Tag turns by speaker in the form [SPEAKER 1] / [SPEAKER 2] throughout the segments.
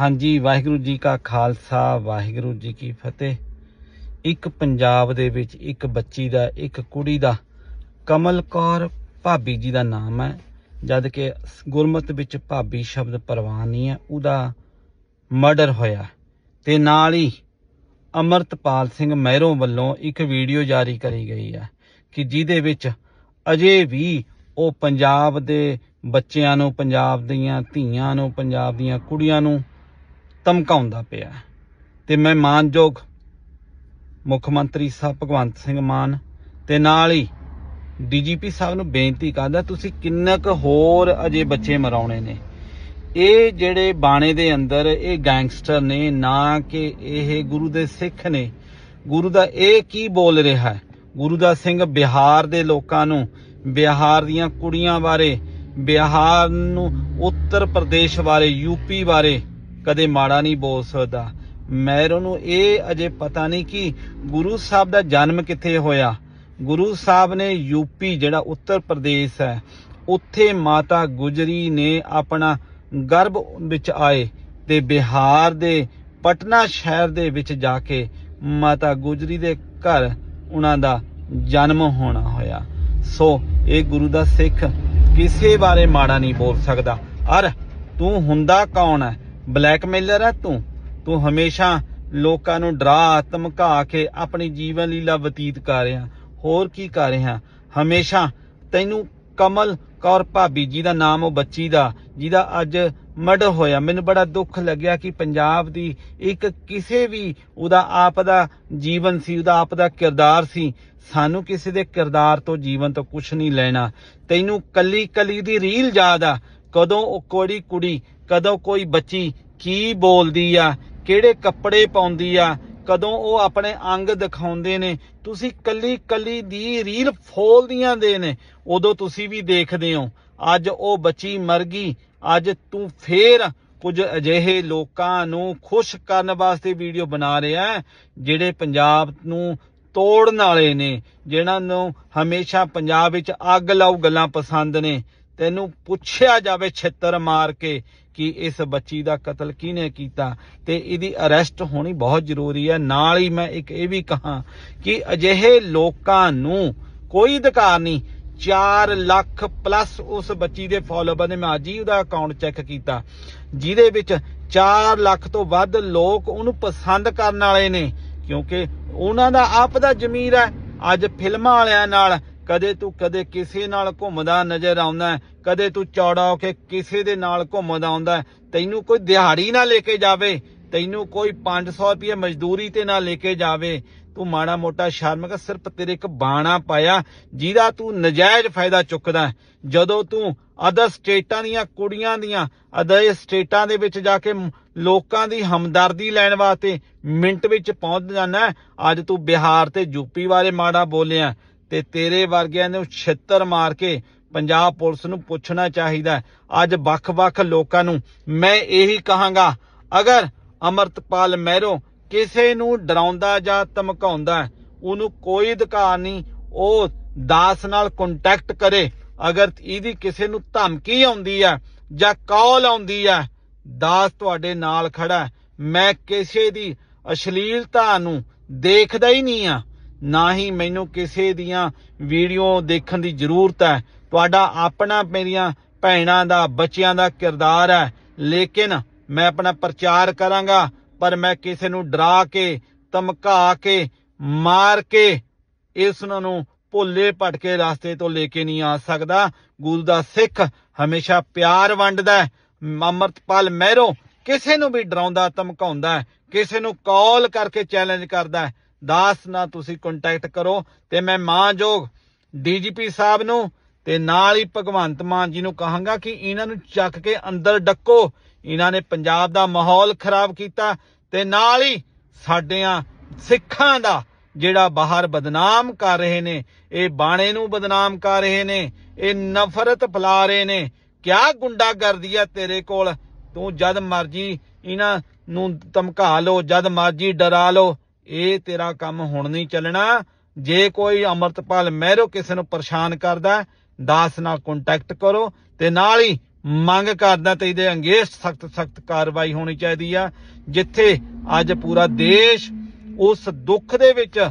[SPEAKER 1] ਹਾਂਜੀ, ਵਾਹਿਗੁਰੂ ਜੀ ਕਾ ਖਾਲਸਾ, ਵਾਹਿਗੁਰੂ ਜੀ ਕੀ ਫਤਿਹ। ਇੱਕ ਪੰਜਾਬ ਦੇ ਵਿੱਚ ਇੱਕ ਬੱਚੀ ਦਾ, ਇੱਕ ਕੁੜੀ ਦਾ, ਕਮਲ ਕੌਰ ਭਾਬੀ ਜੀ ਦਾ ਨਾਮ ਹੈ। ਜਦ ਕਿ ਗੁਰਮਤ ਵਿੱਚ ਭਾਬੀ ਸ਼ਬਦ ਪ੍ਰਵਾਨ ਨਹੀਂ ਹੈ, ਉਹਦਾ ਮਰਡਰ ਹੋਇਆ। ਤੇ ਨਾਲ ਹੀ ਅਮਰਤਪਾਲ ਸਿੰਘ ਮਹਿਰੋਂ ਵੱਲੋਂ ਇੱਕ ਵੀਡੀਓ ਜਾਰੀ ਕਰੀ ਗਈ ਹੈ ਕਿ ਜਿਹਦੇ ਵਿੱਚ ਅਜੇ ਵੀ ਉਹ ਪੰਜਾਬ ਦੇ ਬੱਚਿਆਂ ਨੂੰ, ਪੰਜਾਬ ਦੀਆਂ ਧੀਆਂ ਨੂੰ, ਪੰਜਾਬ ਦੀਆਂ ਕੁੜੀਆਂ ਨੂੰ ਧਮਕਾਉਂਦਾ ਪਿਆ ਹੈ। ਤੇ ਮੈਂ ਮਾਨਯੋਗ ਮੁੱਖ ਮੰਤਰੀ ਸਾਹਿਬ ਭਗਵੰਤ ਸਿੰਘ ਮਾਨ ਤੇ ਨਾਲ ਹੀ ਡੀਜੀਪੀ ਸਾਹਿਬ ਨੂੰ ਬੇਨਤੀ ਕਰਦਾ, ਤੁਸੀਂ ਕਿੰਨਾ ਕੁ ਹੋਰ ਅਜੇ ਬੱਚੇ ਮਰਾਉਣੇ ਨੇ। ਇਹ ਜਿਹੜੇ ਬਾਣੇ ਦੇ ਅੰਦਰ ਇਹ ਗੈਂਗਸਟਰ ਨੇ, ਨਾ ਕਿ ਇਹ ਗੁਰੂ ਦੇ ਸਿੱਖ ਨੇ। ਗੁਰੂ ਦਾ ਇਹ ਕੀ ਬੋਲ ਰਿਹਾ ਹੈ? ਗੁਰੂ ਦਾ ਸਿੰਘ ਬਿਹਾਰ ਦੇ ਲੋਕਾਂ ਨੂੰ, ਬਿਹਾਰ ਦੀਆਂ ਕੁੜੀਆਂ ਬਾਰੇ, ਬਿਹਾਰ ਨੂੰ, ਉੱਤਰ ਪ੍ਰਦੇਸ਼ ਬਾਰੇ ਯੂਪੀ ਬਾਰੇ ਕਦੇ ਮਾੜਾ ਨਹੀਂ ਬੋਲ ਸਕਦਾ। ਮੈਰੋ ਉਹਨੂੰ ਇਹ ਅਜੇ ਪਤਾ ਨਹੀਂ ਕਿ ਗੁਰੂ ਸਾਹਿਬ ਦਾ ਜਨਮ ਕਿੱਥੇ ਹੋਇਆ। ਗੁਰੂ ਸਾਹਿਬ ਨੇ ਯੂਪੀ ਜਿਹੜਾ ਉੱਤਰ ਪ੍ਰਦੇਸ਼ ਹੈ, ਉੱਥੇ ਮਾਤਾ ਗੁਜਰੀ ਨੇ ਆਪਣਾ ਗਰਭ ਵਿੱਚ ਆਏ ਤੇ ਬਿਹਾਰ ਦੇ ਪਟਨਾ ਸ਼ਹਿਰ ਦੇ ਵਿੱਚ ਜਾ ਕੇ ਮਾਤਾ ਗੁਜਰੀ ਦੇ ਘਰ ਉਹਨਾਂ ਦਾ ਜਨਮ ਹੋਣਾ ਹੋਇਆ। ਸੋ ਇਹ ਗੁਰੂ ਦਾ ਸਿੱਖ ਕਿਸੇ ਬਾਰੇ ਮਾੜਾ ਨਹੀਂ ਬੋਲ ਸਕਦਾ। ਅਰ ਤੂੰ ਹੁੰਦਾ ਕੌਣ ਹੈ? ਬਲੈਕਮੇਲਰ ਹੈ ਤੂੰ। ਤੂੰ ਹਮੇਸ਼ਾ ਲੋਕਾਂ ਨੂੰ ਡਰਾ ਧਮਕਾ ਕੇ ਆਪਣੀ ਜੀਵਨ ਲੀਲਾ ਬਤੀਤ ਕਰ ਰਿਹਾ। ਹੋਰ ਕੀ ਕਰ ਰਿਹਾ? ਹਮੇਸ਼ਾ ਤੈਨੂੰ ਕਮਲ ਕੌਰ ਭਾਬੀ ਜੀ ਦਾ ਨਾਮ ਉਹ ਬੱਚੀ ਦਾ, ਜਿਹਦਾ ਅੱਜ ਮਰਡਰ ਹੋਇਆ। ਮੈਨੂੰ ਬੜਾ ਦੁੱਖ ਲੱਗਿਆ ਕਿ ਪੰਜਾਬ ਦੀ ਇੱਕ ਕਿਸੇ ਵੀ ਉਹਦਾ ਆਪ ਦਾ ਜੀਵਨ ਸੀ, ਉਹਦਾ ਆਪ ਦਾ ਕਿਰਦਾਰ ਸੀ। ਸਾਨੂੰ ਕਿਸੇ ਦੇ ਕਿਰਦਾਰ ਤੋਂ ਜੀਵਨ ਤੋਂ ਕੁਝ ਨਹੀਂ ਲੈਣਾ। ਤੈਨੂੰ ਕੱਲੀ ਕੱਲੀ ਦੀ ਰੀਲ ਯਾਦ ਆ। ਕਦੋਂ ਉਹ ਕੋੜੀ ਕੁੜੀ ਕਦੋਂ ਕੋਈ ਬੱਚੀ ਕੀ ਬੋਲਦੀ ਆ, ਕਿਹੜੇ ਕੱਪੜੇ ਪਾਉਂਦੀ ਆ, ਕਦੋਂ ਉਹ ਆਪਣੇ ਅੰਗ ਦਿਖਾਉਂਦੇ ਨੇ, ਤੁਸੀਂ ਕੱਲੀ ਕੱਲੀ ਦੀ ਰੀਲ ਫੋਲਦੀਆਂ ਦੇ ਨੇ, ਉਦੋਂ ਤੁਸੀਂ ਵੀ ਦੇਖਦੇ ਹੋ। ਅੱਜ ਉਹ ਬੱਚੀ ਮਰ ਗਈ, ਅੱਜ ਤੂੰ ਫੇਰ ਕੁਝ ਅਜਿਹੇ ਲੋਕਾਂ ਨੂੰ ਖੁਸ਼ ਕਰਨ ਵਾਸਤੇ ਵੀਡੀਓ ਬਣਾ ਰਿਹਾ ਜਿਹੜੇ ਪੰਜਾਬ ਨੂੰ ਤੋੜਨ ਵਾਲੇ ਨੇ, ਜਿਨ੍ਹਾਂ ਨੂੰ ਹਮੇਸ਼ਾ ਪੰਜਾਬ ਵਿੱਚ ਅੱਗ ਲਾਉ ਗੱਲਾਂ ਪਸੰਦ ਨੇ। ਤੈਨੂੰ ਪੁੱਛਿਆ ਜਾਵੇ ਛਿੱਤਰ ਮਾਰ ਕੇ ਕਿ ਇਸ ਬੱਚੀ ਦਾ ਕਤਲ ਕਿਹਨੇ ਕੀਤਾ ਤੇ ਇਹਦੀ ਅਰੈਸਟ ਹੋਣੀ ਬਹੁਤ ਜ਼ਰੂਰੀ ਹੈ। ਨਾਲ ਹੀ ਮੈਂ ਇੱਕ ਇਹ ਵੀ ਕਹਾਂ ਕਿ ਅਜਿਹੇ ਲੋਕਾਂ ਨੂੰ ਕੋਈ ਅਧਿਕਾਰ ਨਹੀਂ। 4 ਲੱਖ ਪਲੱਸ ਉਸ ਬੱਚੀ ਦੇ ਫਾਲੋਅਰ ਨੇ, ਮੈਂ ਅੱਜ ਹੀ ਉਹਦਾ ਅਕਾਊਂਟ ਚੈੱਕ ਕੀਤਾ। ਜਿਹਦੇ ਵਿੱਚ 4 ਲੱਖ ਤੋਂ ਵੱਧ ਲੋਕ ਉਹਨੂੰ ਪਸੰਦ ਕਰਨ ਵਾਲੇ ਨੇ, ਕਿਉਂਕਿ ਉਹਨਾਂ ਦਾ ਆਪ ਦਾ ਜ਼ਮੀਰ ਹੈ। ਅੱਜ ਫਿਲਮਾਂ ਵਾਲਿਆਂ ਨਾਲ ਕਦੇ ਤੂੰ ਕਦੇ ਕਿਸੇ ਨਾਲ ਘੁੰਮਦਾ ਨਜ਼ਰ ਆਉਂਦਾ ਕਦੇ ਤੂੰ ਚੌੜਾ ਹੋ ਕੇ ਕਿਸੇ ਦੇ ਨਾਲ ਘੁੰਮਦਾ ਆਉਂਦਾ ਤੈਨੂੰ ਕੋਈ ਦਿਹਾੜੀ ਨਾ ਲੈ ਕੇ ਜਾਵੇ, ਤੈਨੂੰ ਕੋਈ 500 ਰੁਪਏ ਮਜ਼ਦੂਰੀ ਤੇ ਨਾ ਲੈ ਕੇ ਜਾਵੇ। ਤੂੰ ਮਾੜਾ ਮੋਟਾ ਸ਼ਰਮ ਕਰ, ਸਿਰਫ ਤੇਰੇ ਇੱਕ ਬਾਣਾ ਪਾਇਆ, ਜਿਹਦਾ ਤੂੰ ਨਜਾਇਜ਼ ਫਾਇਦਾ ਚੁੱਕਦਾ ਜਦੋਂ ਤੂੰ ਅਦਰ ਸਟੇਟਾਂ ਦੀਆਂ ਕੁੜੀਆਂ ਦੀਆਂ, ਅਦਰ ਸਟੇਟਾਂ ਦੇ ਵਿੱਚ ਜਾ ਕੇ ਲੋਕਾਂ ਦੀ ਹਮਦਰਦੀ ਲੈਣ ਵਾਸਤੇ ਮਿੰਟ ਵਿੱਚ ਪਹੁੰਚ ਜਾਂਦਾ ਅੱਜ ਤੂੰ ਬਿਹਾਰ ਤੇ ਯੂਪੀ ਬਾਰੇ ਮਾੜਾ ਬੋਲਿਆ। ਤੇ ਤੇਰੇ ਵਰਗਿਆਂ ਨੂੰ ਛਿੱਤਰ ਮਾਰ ਕੇ ਪੰਜਾਬ ਪੁਲਿਸ ਨੂੰ ਪੁੱਛਣਾ ਚਾਹੀਦਾ ਅੱਜ ਵੱਖ-ਵੱਖ ਲੋਕਾਂ ਨੂੰ ਮੈਂ ਇਹੀ ਕਹਾਂਗਾ, ਅਗਰ ਅਮਰਤਪਾਲ ਮਹਿਰੋ ਕਿਸੇ ਨੂੰ ਡਰਾਉਂਦਾ ਜਾਂ ਧਮਕਾਉਂਦਾ ਉਹਨੂੰ ਕੋਈ ਅਧਿਕਾਰ ਨਹੀਂ, ਉਹ ਦਾਸ ਨਾਲ ਕੰਟੈਕਟ ਕਰੇ। ਅਗਰ ਇਹਦੀ ਕਿਸੇ ਨੂੰ ਧਮਕੀ ਆਉਂਦੀ ਹੈ ਜਾਂ ਕਾਲ ਆਉਂਦੀ ਹੈ, ਦਾਸ ਤੁਹਾਡੇ ਨਾਲ ਖੜਾ ਮੈਂ ਕਿਸੇ ਦੀ ਅਸ਼ਲੀਲਤਾ ਨੂੰ ਦੇਖਦਾ ਹੀ ਨਹੀਂ ਆ ਨਾ ਹੀ ਮੈਨੂੰ ਕਿਸੇ ਦੀਆਂ ਵੀਡੀਓ ਦੇਖਣ ਦੀ ਜ਼ਰੂਰਤ ਹੈ। ਤੁਹਾਡਾ ਆਪਣਾ ਮੇਰੀਆਂ ਭੈਣਾਂ ਦਾ, ਬੱਚਿਆਂ ਦਾ ਕਿਰਦਾਰ ਹੈ। ਲੇਕਿਨ ਮੈਂ ਆਪਣਾ ਪ੍ਰਚਾਰ ਕਰਾਂਗਾ, ਪਰ ਮੈਂ ਕਿਸੇ ਨੂੰ ਡਰਾ ਕੇ, ਧਮਕਾ ਕੇ, ਮਾਰ ਕੇ ਇਸ ਨੂੰ ਭੁੱਲੇ ਭਟਕੇ ਰਸਤੇ ਤੋਂ ਲੈ ਕੇ ਨਹੀਂ ਆ ਸਕਦਾ। ਗੁਰੂ ਦਾ ਸਿੱਖ ਹਮੇਸ਼ਾ ਪਿਆਰ ਵੰਡਦਾ ਹੈ। ਅਮਰਤਪਾਲ ਮਹਿਰੋ ਕਿਸੇ ਨੂੰ ਵੀ ਡਰਾਉਂਦਾ, ਧਮਕਾਉਂਦਾ ਕਿਸੇ ਨੂੰ ਕਾਲ ਕਰਕੇ ਚੈਲੰਜ ਕਰਦਾ ਦਾਸ ਨਾਲ ਤੁਸੀਂ ਕੰਟੈਕਟ ਕਰੋ ਤੇ ਮੈਂ ਮਾਨਯੋਗ ਡੀਜੀਪੀ ਸਾਹਿਬ ਨੂੰ ਤੇ ਨਾਲ ਹੀ ਭਗਵੰਤ ਮਾਨ ਜੀ ਨੂੰ ਕਹਾਂਗਾ ਕਿ ਇਹਨਾਂ ਨੂੰ ਚੱਕ ਕੇ ਅੰਦਰ ਡੱਕੋ। ਇਹਨਾਂ ਨੇ ਪੰਜਾਬ ਦਾ ਮਾਹੌਲ ਖਰਾਬ ਕੀਤਾ ਤੇ ਨਾਲ ਹੀ ਸਾਡਿਆਂ ਸਿੱਖਾਂ ਦਾ ਜਿਹੜਾ ਬਾਹਰ ਬਦਨਾਮ ਕਰ ਰਹੇ ਨੇ, ਇਹ ਬਾਣੇ ਨੂੰ ਬਦਨਾਮ ਕਰ ਰਹੇ ਨੇ, ਇਹ ਨਫ਼ਰਤ ਫੈਲਾ ਰਹੇ ਨੇ। ਕਿਆ ਗੁੰਡਾਗਰਦੀ ਆ ਤੇਰੇ ਕੋਲ? ਤੂੰ ਜਦ ਮਰਜ਼ੀ ਇਹਨਾਂ ਨੂੰ ਧਮਕਾ ਲਓ, ਜਦ ਮਰਜ਼ੀ ਡਰਾ ਲਓ। ਇਹ ਤੇਰਾ ਕੰਮ ਹੁਣ ਨਹੀਂ ਚੱਲਣਾ। ਜੇ ਕੋਈ ਅਮਰਤਪਾਲ ਮਹਿਰੋ ਕਿਸੇ ਨੂੰ ਪਰੇਸ਼ਾਨ ਕਰਦਾ ਦਾਸ ਨਾਲ ਕੰਟੈਕਟ ਕਰੋ ਤੇ ਨਾਲ ਹੀ ਮੰਗ ਕਰਦਾ ਤੇ ਇਹਦੇ ਅੰਗੇਸਟ ਸਖਤ ਸਖਤ ਕਾਰਵਾਈ ਹੋਣੀ ਚਾਹੀਦੀ ਆ। ਜਿੱਥੇ ਅੱਜ ਪੂਰਾ ਦੇਸ਼ ਉਸ ਦੁੱਖ ਦੇ ਵਿੱਚ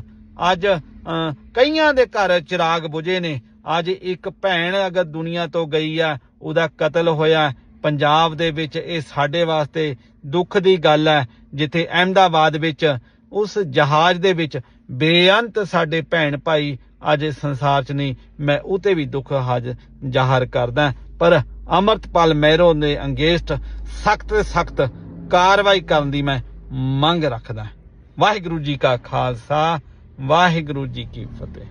[SPEAKER 1] ਅੱਜ ਅਹ, ਕਈਆਂ ਦੇ ਘਰ ਚਿਰਾਗ ਬੁਝੇ ਨੇ। ਅੱਜ ਇੱਕ ਭੈਣ ਅਗਰ ਦੁਨੀਆ ਤੋਂ ਗਈ ਆ ਉਹਦਾ ਕਤਲ ਹੋਇਆ। ਪੰਜਾਬ ਦੇ ਵਿੱਚ ਇਹ ਸਾਡੇ ਵਾਸਤੇ ਦੁੱਖ ਦੀ ਗੱਲ ਹੈ ਜਿੱਥੇ ਅਹਿਮਦਾਬਾਦ ਵਿੱਚ ਉਸ ਜਹਾਜ਼ ਦੇ ਵਿੱਚ, ਬੇਅੰਤ ਸਾਡੇ ਭੈਣ ਭਾਈ, ਅੱਜ ਇਸ ਸੰਸਾਰ 'ਚ ਨਹੀਂ, ਮੈਂ ਉਹ ਤੇ ਵੀ ਦੁੱਖ ਹਾਜ ਜ਼ਾਹਰ ਕਰਦਾ ਪਰ ਅਮਰਤਪਾਲ ਮਹਿਰੋ ਦੇ ਅੰਗੇਸਟ ਸਖਤ ਸਖਤ ਕਾਰਵਾਈ ਕਰਨ ਦੀ ਮੈਂ ਮੰਗ ਰੱਖਦਾ ਵਾਹਿਗੁਰੂ ਜੀ ਕਾ ਖਾਲਸਾ, ਵਾਹਿਗੁਰੂ ਜੀ ਕੀ ਫਤਿਹ।